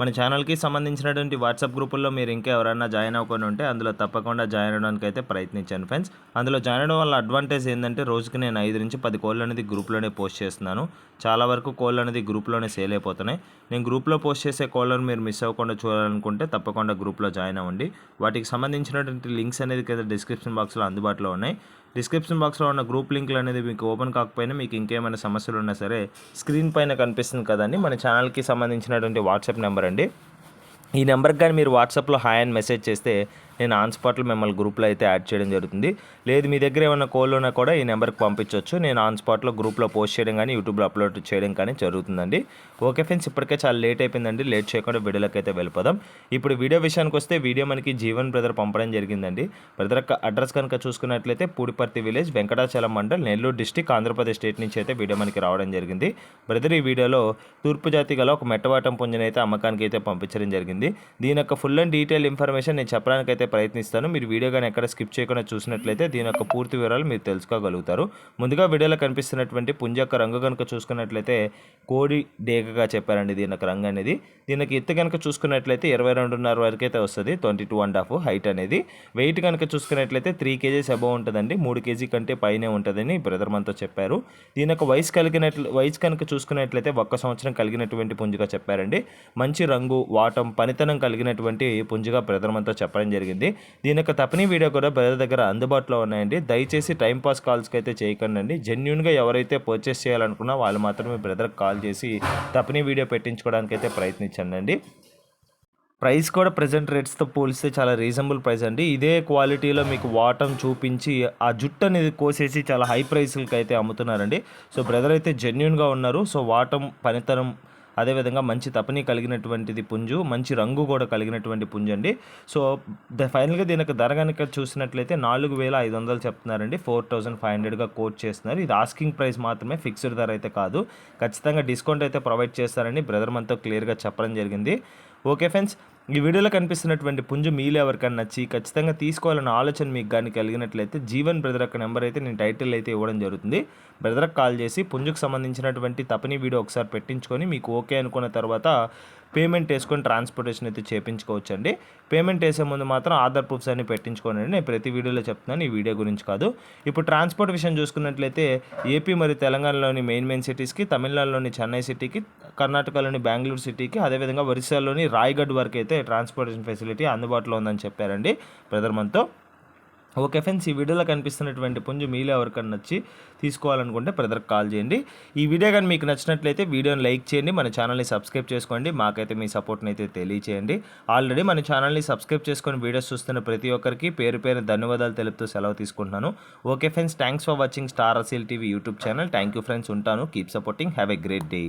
మన ఛానల్కి సంబంధించినటువంటి వాట్సాప్ గ్రూపుల్లో మీరు ఇంకా ఎవరైనా జాయిన్ అవ్వకుండా ఉంటే అందులో తప్పకుండా జాయిన్ అవ్వడానికి అయితే ప్రయత్నించాను ఫ్రెండ్స్ అందులో జాయిన్ అవ్వడం వల్ల అడ్వాంటేజ్ ఏంటంటే రోజుకి నేను ఐదు నుంచి పది కోళ్ళు అనేది గ్రూప్లోనే పోస్ట్ చేస్తున్నాను. చాలా వరకు కోళ్ళు అనేది గ్రూప్లోనే సేల్ అయిపోతున్నాయి. నేను గ్రూప్లో పోస్ట్ చేసే కోళ్ళను మీరు మిస్ అవ్వకుండా చూడాలనుకుంటే తప్పకుండా గ్రూప్లో జాయిన్ అవ్వండి. వాటికి సంబంధించినటువంటి లింక్స్ అనేది కింద డిస్క్రిప్షన్ బాక్స్లో అందుబాటులో ఉన్నాయి. డిస్క్రిప్షన్ బాక్స్లో ఉన్న గ్రూప్ లింక్లు అనేది మీకు ఓపెన్ కాకపోయినా మీకు ఇంకేమైనా సమస్యలు ఉన్నా సరే స్క్రీన్ పైన కనిపిస్తుంది కదండి. మన ఛానల్కి సంబంధించినటువంటి వాట్సాప్ నెంబర్ అండి ఈ నెంబర్కి కానీ మీరు వాట్సాప్లో హాయ్ అని మెసేజ్ చేస్తే నేను ఆన్ స్పాట్లో మిమ్మల్ని గ్రూప్లో అయితే యాడ్ చేయడం జరుగుతుంది. లేదు మీ దగ్గర ఏమైనా కోళ్ళు ఉన్నా కూడా ఈ నెంబర్కి పంపించవచ్చు నేను ఆన్ స్పాట్లో గ్రూప్లో పోస్ట్ చేయడం కానీ యూట్యూబ్లో అప్లోడ్ చేయడం కానీ జరుగుతుందండి. ఓకే ఫ్రెండ్స్ ఇప్పటికే చాలా లేట్ అయిపోయిందండి. లేట్ చేయకుండా వీడియోలోకి అయితే వెళ్ళిపోదాం. ఇప్పుడు వీడియో విషయానికి వస్తే వీడియో మనకి జీవన్ బ్రదర్ పంపడం జరిగిందండి. బ్రదర్ అడ్రస్ కనుక చూసుకున్నట్లయితే Pudiparthi village Venkatachalam mandal Nellore district Andhra Pradesh state నుంచి అయితే వీడియో మనకి రావడం జరిగింది. బ్రదర్ ఈ వీడియోలో తూర్పు జాతి గల ఒక మెట్టవాటం పుంజనైతే అమ్మకానికి అయితే పంపించడం జరిగింది. దీని యొక్క ఫుల్ అండ్ డీటెయిల్ ఇన్ఫర్మేషన్ నేను చెప్పడానికి అయితే ప్రయత్నిస్తాను. మీరు వీడియో కానీ ఎక్కడ స్కిప్ చేయకుండా చూసినట్లయితే దీని యొక్క పూర్తి వివరాలు మీరు తెలుసుకోగలుగుతారు. ముందుగా వీడియోలో కనిపిస్తున్నటువంటి పుంజ యొక్క రంగు కనుక చూసుకున్నట్లయితే కోడి డేగగా చెప్పారండి దీని యొక్క రంగు అనేది. దీనికి ఎత్తు కనుక చూసుకున్నట్లయితే ఇరవై రెండున్నర వరకు అయితే వస్తుంది. Twenty two and half height అనేది. వెయిట్ కనుక చూసుకున్నట్లయితే త్రీ కేజీస్ అబౌవ్ ఉంటుందండి. మూడు కేజీ కంటే పైనే ఉంటుందని బ్రదర్ మనతో చెప్పారు. దీని యొక్క వయసు కలిగినట్లు వయసు కనుక చూసుకున్నట్లయితే ఒక్క సంవత్సరం కలిగినటువంటి పుంజుగా చెప్పారండి. మంచి రంగు వాటం పనితనం కలిగినటువంటి పుంజుగా బ్రదర్ మనతో చెప్పడం జరిగింది. దీని యొక్క తపని వీడియో కూడా బ్రదర్ దగ్గర అందుబాటులో ఉన్నాయండి. దయచేసి టైంపాస్ కాల్స్కి అయితే చేయకండి అండి జెన్యున్గా ఎవరైతే పర్చేస్ చేయాలనుకున్నా వాళ్ళు మాత్రమే బ్రదర్కి కాల్ చేసి తపని వీడియో పెట్టించుకోవడానికి అయితే ప్రయత్నించండి అండి ప్రైస్ కూడా ప్రజెంట్ రేట్స్తో పోలిస్తే చాలా రీజనబుల్ ప్రైస్ అండి. ఇదే క్వాలిటీలో మీకు వాటం చూపించి ఆ జుట్టు అనేది కోసేసి చాలా హై ప్రైస్లకి అయితే అమ్ముతున్నారండి. సో బ్రదర్ అయితే జెన్యున్గా ఉన్నారు. సో వాటం పనితనం అదేవిధంగా మంచి తపని కలిగినటువంటిది పుంజు మంచి రంగు కూడా కలిగినటువంటి పుంజు అండి సో ద ఫైనల్గా దీనికి ధర కనుక చూసినట్లయితే నాలుగు వేల ఐదు వందలు చెప్తున్నారండి. ఫోర్ థౌసండ్ ఫైవ్ హండ్రెడ్గా కోట్ చేస్తున్నారు. ఇది ఆస్కింగ్ ప్రైస్ మాత్రమే ఫిక్స్డ్ ధర అయితే కాదు. ఖచ్చితంగా డిస్కౌంట్ అయితే ప్రొవైడ్ చేస్తారని బ్రదర్ మనతో క్లియర్గా చెప్పడం జరిగింది. ఓకే ఫ్రెండ్స్ ఈ వీడియోలో కనిపిస్తున్నటువంటి పుంజు మీలు ఎవరికైనా నచ్చి ఖచ్చితంగా తీసుకోవాలన్న ఆలోచన మీకు కానీ కలిగినట్లయితే జీవన్ బ్రదర్ యొక్క నెంబర్ అయితే నేను టైటిల్ అయితే ఇవ్వడం జరుగుతుంది. బ్రదర్కి కాల్ చేసి పుంజుకు సంబంధించినటువంటి తపని వీడియో ఒకసారి పెట్టించుకొని మీకు ఓకే అనుకున్న తర్వాత పేమెంట్ వేసుకొని ట్రాన్స్పోర్టేషన్ అయితే చేపించుకోవచ్చు అండి పేమెంట్ వేసే ముందు మాత్రం ఆధార్ ప్రూఫ్స్ అన్ని పెట్టించుకోండి నేను ప్రతి వీడియోలో చెప్తున్నాను ఈ వీడియో గురించి కాదు. ఇప్పుడు ట్రాన్స్పోర్ట్ విషయం చూసుకున్నట్లయితే ఏపీ మరియు తెలంగాణలోని మెయిన్ మెయిన్ సిటీస్కి తమిళనాడులోని చెన్నై సిటీకి కర్ణాటకలోని బెంగళూరు సిటీకి అదేవిధంగా ఒరిస్సాలోని రాయ్గఢ్ వరకు అయితే ట్రాన్స్పోర్టేషన్ ఫెసిలిటీ అందుబాటులో ఉందని చెప్పారండి. బ్రదర్ ఓకే ఫ్రెండ్స్ ఈ వీడియోలో కనిపిస్తున్నటువంటి పుంజు మీలో ఎవరికైనా నచ్చి తీసుకోవాలనుకుంటే బ్రదర్కి కాల్ చేయండి. ఈ వీడియో కానీ మీకు నచ్చినట్లయితే వీడియోని లైక్ చేయండి మన ఛానల్ని సబ్స్క్రైబ్ చేసుకోండి మాకైతే మీ సపోర్ట్ని అయితే తెలియచేయండి. ఆల్రెడీ మన ఛానల్ని సబ్స్క్రైబ్ చేసుకొని వీడియోస్ చూస్తున్న ప్రతి ఒక్కరికి పేరు పేరు ధన్యవాదాలు తెలుపుతూ సెలవు తీసుకుంటున్నాను. Okay friends thanks for watching star Aseel TV YouTube channel. Thank you friends ఉంటాను. Keep supporting. Have a great day.